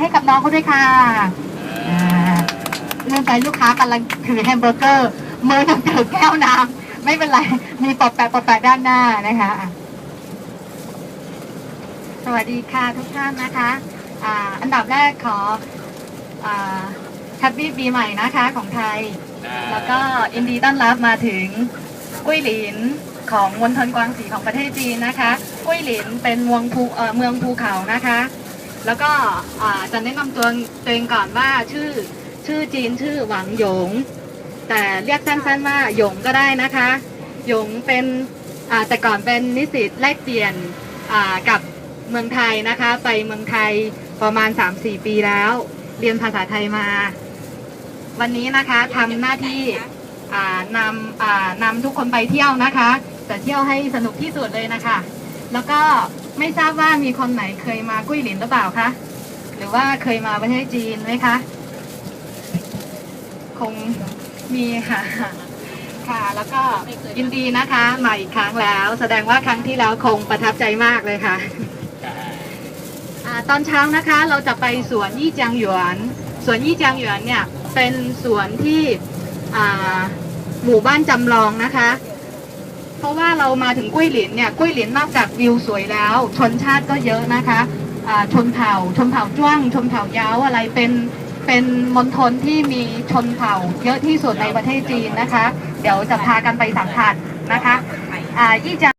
ให้กับน้องเขาด้วยค่ะอ่าเรื่องใจลูกค้ากำลังถือแฮมเบอร์เกอร์มือหนึ่งถือแก้วน้ำไม่เป็นไร มีปอบแปะปอบแปะด้านหน้านะคะอะสวัสดีค่ะทุกท่านนะคะอ่าอันดับแรกขอแฮปปี้ปีใหม่นะคะของไทย แล้วก็ยินดีต้อนรับมาถึงกุ้ยหลินของมณฑลกวางสีของประเทศจีนนะคะ กุ้ยหลินเป็นเมืองภูเอ่อเมืองภูเขานะคะ แล้วก็จะแนะนำตัวตัวเองก่อนว่าชื่อชื่อจีนชื่อหวังหยง แต่เรียกสั้นๆว่าหยงก็ได้นะคะ หยงเป็นแต่ก่อนเป็นนิสิตแลกเปลี่ยนกับเมืองไทยนะคะ ไปเมืองไทยประมาณ 3-4 ปีแล้ว เรียนภาษาไทยมา วันนี้นะคะทำหน้าที่นำนำทุกคนไปเที่ยวนะคะ แต่เที่ยวให้สนุกที่สุดเลยนะคะ แล้วก็ ไม่ทราบว่ามีคนไหนเคยมากุ้ยหลินหรือเปล่าคะ หรือว่าเคยมาประเทศจีนไหมคะ คงมีค่ะ ค่ะแล้วก็ยินดีนะคะ มาอีกครั้งแล้ว แสดงว่าครั้งที่แล้วคงประทับใจมากเลยค่ะอ่าตอนเช้านะคะเราจะไปสวนยี่จางหยวน สวนยี่จางหยวนเนี่ยเป็นสวนที่หมู่บ้านจำลองนะคะ เพราะว่าเรามาถึงกุ้ยหลินเนี่ยกุ้ยหลินนอกจากวิวสวยแล้ว ชนชาติก็เยอะนะคะชนเผ่า ชนเผ่าจ้วง ชนเผ่าย้าอะไรเป็นเป็นมณฑลที่มีชนเผ่า เยอะที่สุดในประเทศจีนนะคะ เดี๋ยวจะพากันไปสัมผัสนะคะอ่ายี่จา